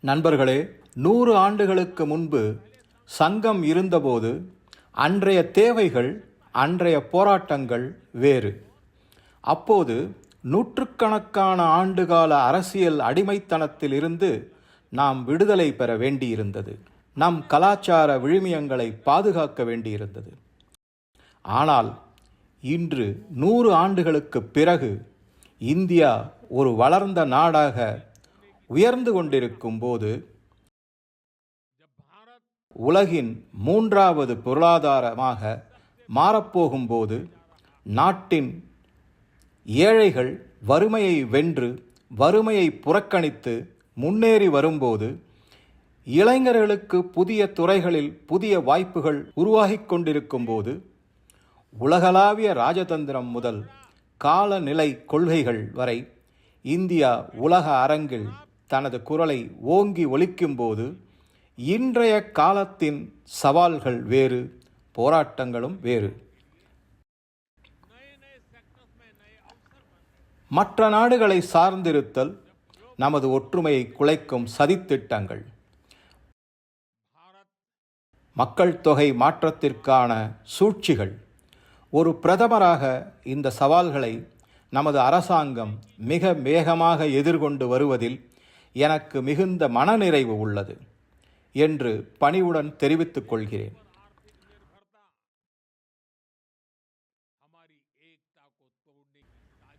நண்பர்களே நூறு ஆண்டுகளுக்கு முன்பு சங்கம் இருந்தபோது அன்றைய தேவைகள் அன்றைய போராட்டங்கள் வேறு. அப்போது நூற்றுக்கணக்கான ஆண்டுகால அரசியல் அடிமைத்தனத்தில் இருந்து நாம் விடுதலை பெற வேண்டியிருந்தது. நம் கலாச்சார விழுமியங்களை பாதுகாக்க வேண்டியிருந்தது. ஆனால் இன்று நூறு ஆண்டுகளுக்குப் பிறகு இந்தியா ஒரு வளர்ந்த நாடாக உயர்ந்து கொண்டிருக்கும் போது உலகின் மூன்றாவது பொருளாதாரமாக மாறப்போகும்போது நாட்டின் ஏழைகள் வறுமையை வென்று வறுமையை புறக்கணித்து முன்னேறி வரும்போது இளைஞர்களுக்கு புதிய துறைகளில் புதிய வாய்ப்புகள் உருவாகிக் கொண்டிருக்கும் போது உலகளாவிய ராஜதந்திரம் முதல் காலநிலை கொள்கைகள் வரை இந்தியா உலக அரங்கில் தனது குரலை ஓங்கி ஒலிக்கும்போது இன்றைய காலத்தின் சவால்கள் வேறு போராட்டங்களும் வேறு. மற்ற நாடுகளை சார்ந்திருத்தல் நமது ஒற்றுமையை குலைக்கும் சதித்திட்டங்கள். மக்கள் தொகை மாற்றத்திற்கான சூழ்ச்சிகள். ஒரு பிரதமராக இந்த சவால்களை நமது அரசாங்கம் மிக வேகமாக எதிர்கொண்டு வருவதில் எனக்கு மிகுந்த மனநிறைவு உள்ளது என்று பணிவுடன் தெரிவித்துக் கொள்கிறேன்.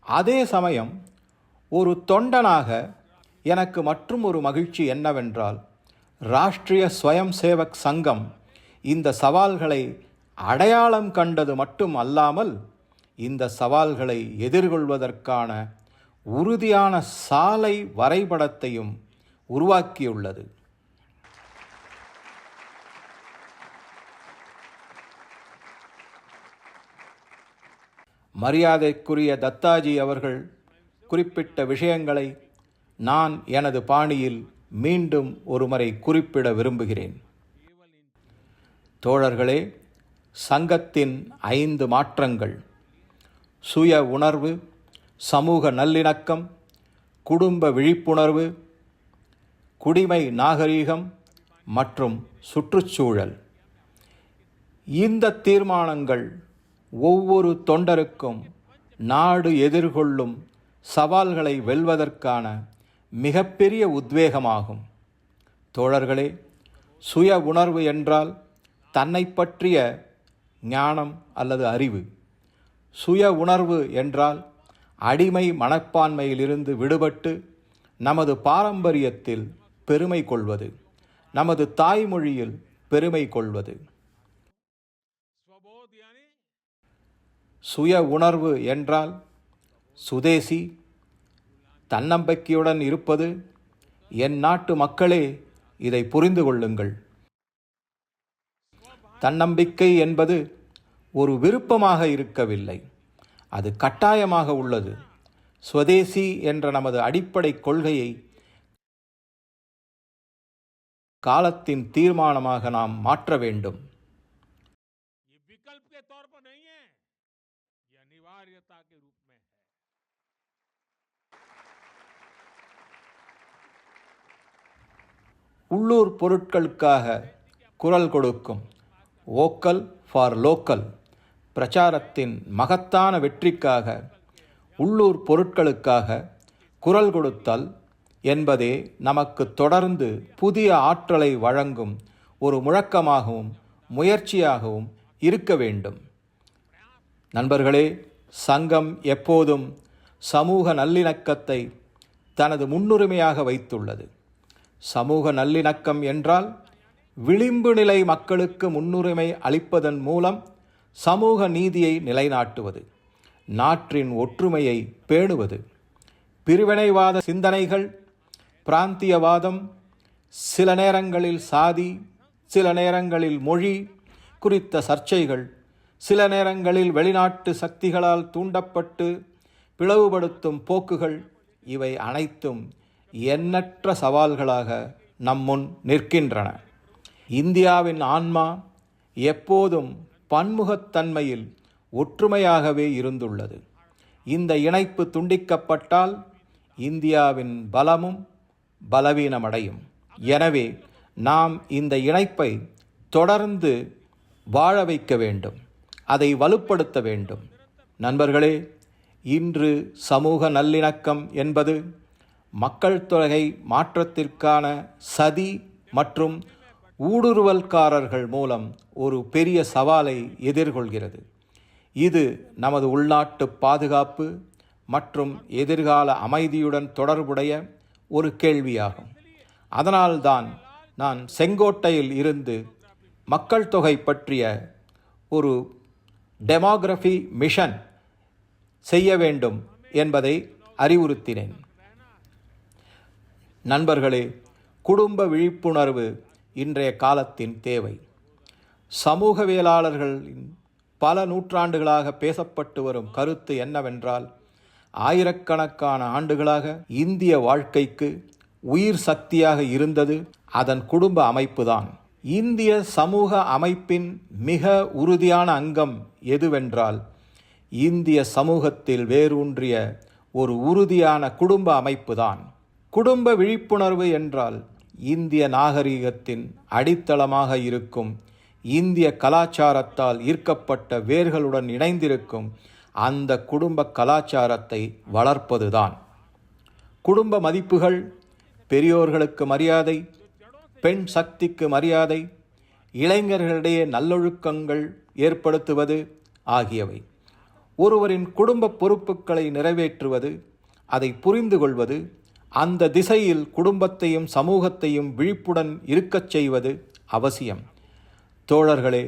அதே சமயம் ஒரு தொண்டனாக எனக்கு மற்றும் ஒரு மகிழ்ச்சி என்னவென்றால் ராஷ்டிரிய ஸ்வயம் சேவக் சங்கம் இந்த சவால்களை அடையாளம் கண்டது மட்டும் அல்லாமல் இந்த சவால்களை எதிர்கொள்வதற்கான உறுதியான சாலை வரைபடத்தையும் உருவாக்கியுள்ளது. மரியாதைக்குரிய தத்தாஜி அவர்கள் குறிப்பிட்ட விஷயங்களை நான் எனது பாணியில் மீண்டும் ஒருமுறை குறிப்பிட விரும்புகிறேன். தோழர்களே சங்கத்தின் ஐந்து மாற்றங்கள். சுய உணர்வு சமூக நல்லிணக்கம் குடும்ப விழிப்புணர்வு குடிமை நாகரீகம் மற்றும் சுற்றுச்சூழல். இந்த தீர்மானங்கள் ஒவ்வொரு தொண்டருக்கும் நாடு எதிர்கொள்ளும் சவால்களை வெல்வதற்கான மிகப்பெரிய உத்வேகமாகும். தோழர்களே சுய உணர்வு என்றால் தன்னை பற்றிய ஞானம் அல்லது அறிவு. சுய உணர்வு என்றால் அடிமை மனப்பான்மையிலிருந்து விடுபட்டு நமது பாரம்பரியத்தில் பெருமை கொள்வது நமது தாய்மொழியில் பெருமை கொள்வது. சுய உணர்வு என்றால் சுதேசி தன்னம்பிக்கையுடன் இருப்பது. என் நாட்டு மக்களே இதை புரிந்து கொள்ளுங்கள். தன்னம்பிக்கை என்பது ஒரு விருப்பமாக இருக்கவில்லை. அது கட்டாயமாக உள்ளது. ஸ்வதேசி என்ற நமது அடிப்படை கொள்கையை காலத்தின் தீர்மானமாக நாம் மாற்ற வேண்டும். உள்ளூர் பொருட்களுக்காக குரல் கொடுக்கும். வோக்கல் ஃபார் லோக்கல் பிரச்சாரத்தின் மகத்தான வெற்றிக்காக உள்ளூர் பொருட்களுக்காக குரல் கொடுத்தல் என்பதே நமக்கு தொடர்ந்து புதிய ஆற்றலை வழங்கும் ஒரு முழக்கமாகவும் முயற்சியாகவும் இருக்க வேண்டும். நண்பர்களே சங்கம் எப்போதும் சமூக நல்லிணக்கத்தை தனது முன்னுரிமையாக வைத்துள்ளது. சமூக நல்லிணக்கம் என்றால் விளிம்பு நிலை மக்களுக்கு முன்னுரிமை அளிப்பதன் மூலம் சமூக நீதியை நிலைநாட்டுவது நாட்டின் ஒற்றுமையை பேணுவது பிரிவினைவாத சிந்தனைகள் பிராந்தியவாதம் சில நேரங்களில் சாதி சில நேரங்களில் மொழி குறித்த சர்ச்சைகள் சில நேரங்களில் வெளிநாட்டு சக்திகளால் தூண்டப்பட்டு பிளவுபடுத்தும் போக்குகள் இவை அனைத்தும் எண்ணற்ற சவால்களாக நம்முன் நிற்கின்றன. இந்தியாவின் ஆன்மா எப்போதும் பன்முகத்தன்மையில் ஒற்றுமையாகவே இருந்துள்ளது. இந்த இணைப்பு துண்டிக்கப்பட்டால் இந்தியாவின் பலமும் பலவீனமடையும். எனவே நாம் இந்த இணைப்பை தொடர்ந்து வாழ வைக்க வேண்டும். அதை வலுப்படுத்த வேண்டும். நண்பர்களே இன்று சமூக நல்லிணக்கம் என்பது மக்கள் தொகை மாற்றத்திற்கான சதி மற்றும் ஊடுருவல்காரர்கள் மூலம் ஒரு பெரிய சவாலை எதிர்கொள்கிறது. இது நமது உள்நாட்டு பாதுகாப்பு மற்றும் எதிர்கால அமைதியுடன் தொடர்புடைய ஒரு கேள்வியாகும். அதனால்தான் நான் செங்கோட்டையில் இருந்து மக்கள் தொகை பற்றிய ஒரு டெமோகிராஃபி மிஷன் செய்ய வேண்டும் என்பதை அறிவுறுத்தினேன். நண்பர்களே குடும்ப விழிப்புணர்வு இன்றைய காலத்தின் தேவை. சமூகவியலாளர்களின் பல நூற்றாண்டுகளாக பேசப்பட்டு வரும் கருத்து என்னவென்றால் ஆயிரக்கணக்கான ஆண்டுகளாக இந்திய வாழ்க்கைக்கு உயிர் சக்தியாக இருந்தது அதன் குடும்ப அமைப்புதான் இந்திய சமூக அமைப்பின் மிக உறுதியான அங்கம் எதுவென்றால் இந்திய சமூகத்தில் வேரூன்றிய ஒரு உறுதியான குடும்ப அமைப்புதான் குடும்ப விழிப்புணர்வு என்றால் இந்திய நாகரிகத்தின் அடித்தளமாக இருக்கும் இந்திய கலாச்சாரத்தால் ஈர்க்கப்பட்ட வேர்களுடன் இணைந்திருக்கும் அந்த குடும்ப கலாச்சாரத்தை வளர்ப்பதுதான். குடும்ப மதிப்புகள் பெரியோர்களுக்கு மரியாதை பெண் சக்திக்கு மரியாதை இளைஞர்களிடையே நல்லொழுக்கங்கள் ஏற்படுத்துவது ஆகியவை. ஒருவரின் குடும்ப பொறுப்புகளை நிறைவேற்றுவது அதை புரிந்து கொள்வது அந்த திசையில் குடும்பத்தையும் சமூகத்தையும் விழிப்புடன் இருக்கச் செய்வது அவசியம். தோழர்களே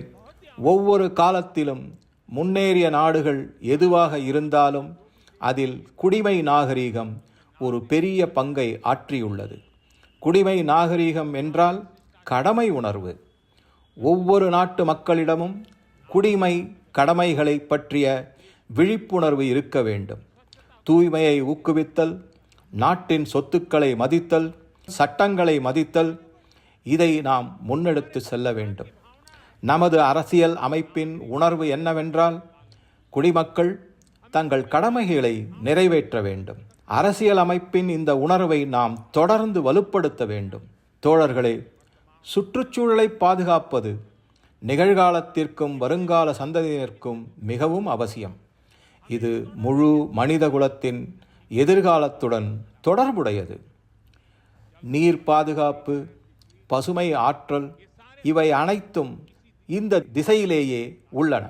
ஒவ்வொரு காலத்திலும் முன்னேறிய நாடுகள் எதுவாக இருந்தாலும் அதில் குடிமை நாகரீகம் ஒரு பெரிய பங்கை ஆற்றியுள்ளது. குடிமை நாகரீகம் என்றால் கடமை உணர்வு. ஒவ்வொரு நாட்டு மக்களிடமும் குடிமை கடமைகளை பற்றிய விழிப்புணர்வு இருக்க வேண்டும். தூய்மையை ஊக்குவித்தல் நாட்டின் சொத்துக்களை மதித்தல் சட்டங்களை மதித்தல் இதை நாம் முன்னெடுத்து செல்ல வேண்டும். நமது அரசியல் அமைப்பின் உணர்வு என்னவென்றால் குடிமக்கள் தங்கள் கடமைகளை நிறைவேற்ற வேண்டும். அரசியல் அமைப்பின் இந்த உணர்வை நாம் தொடர்ந்து வலுப்படுத்த வேண்டும். தோழர்களே சுற்றுச்சூழலை பாதுகாப்பது நிகழ்காலத்திற்கும் வருங்கால சந்ததியினருக்கும் மிகவும் அவசியம். இது முழு மனிதகுலத்தின் எதிர்காலத்துடன் தொடர்புடையது. நீர் பாதுகாப்பு பசுமை ஆற்றல் இவை அனைத்தும் இந்த திசையிலேயே உள்ளன.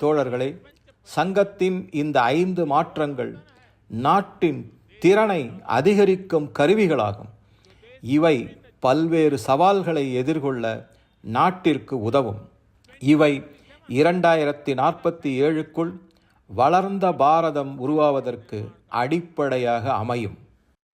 தோழர்களே சங்கத்தின் இந்த ஐந்து மாற்றங்கள் நாட்டின் திறனை அதிகரிக்கும் கருவிகளாகும். இவை பல்வேறு சவால்களை எதிர்கொள்ள நாட்டிற்கு உதவும். இவை இரண்டாயிரத்தி நாற்பத்தி ஏழுக்குள் வளர்ந்த பாரதம் உருவாவதற்கு அடிப்படையாக அமையும்.